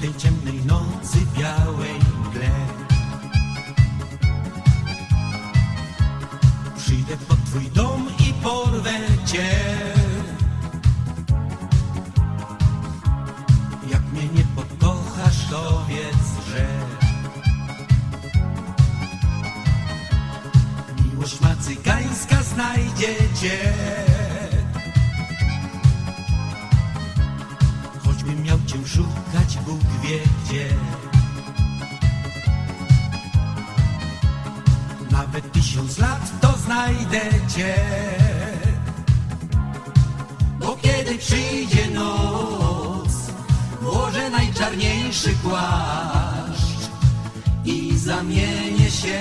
tej ciemnej nocy białej mgle. Przyjdę pod twój dom i porwę cię. Jak mnie nie pokochasz, to wiedz, że miłość ma cygańska znajdzie cię. Choćbym miał cię szukać, Bóg wie gdzie. Nawet tysiąc lat to znajdę cię. Bo kiedy przyjdzie noc, włożę najczarniejszy płaszcz i zamienię się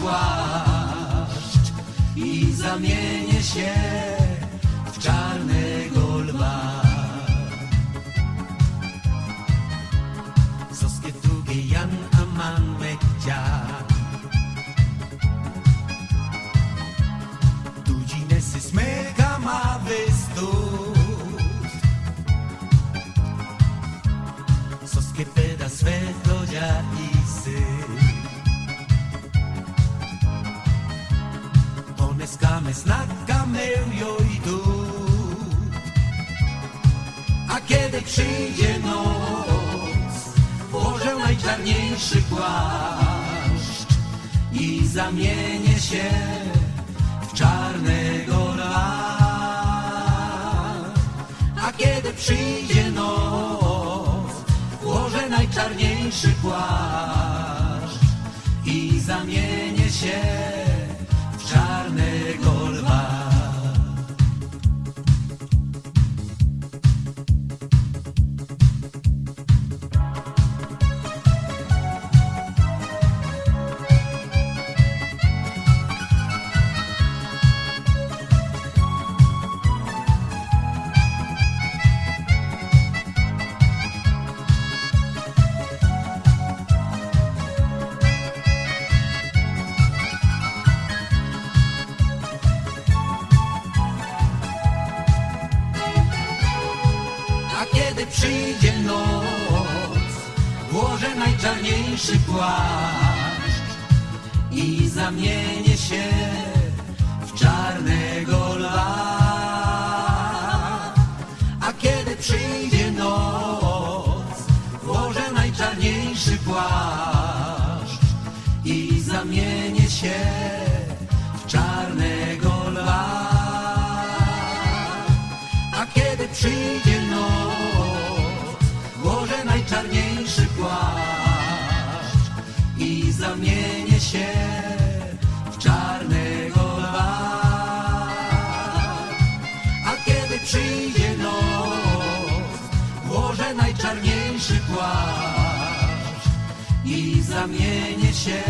płaszcz i zamienię się w czarnego lwa. Soskie tuge yan aman mekja Tuđine se smeka ma vestut Soskie peda sve dođa i se Pones kame snakame joj dut A kiedy przyjdzie noc Włożę najczarniejszy płaszcz I zamienię się w czarnego lwa A kiedy przyjdzie noc Włożę najczarniejszy płaszcz I zamienię się A kiedy przyjdzie noc, włożę najczarniejszy płaszcz i zamienię się w czarnego lwa. A kiedy przyjdzie noc, włożę najczarniejszy płaszcz i zamienię się w czarnego lwa. A kiedy przyjdzie noc, najczarniejszy płaszcz i zamienię się w czarnego lwa. A kiedy przyjdzie noc, włożę najczarniejszy płaszcz i zamienię się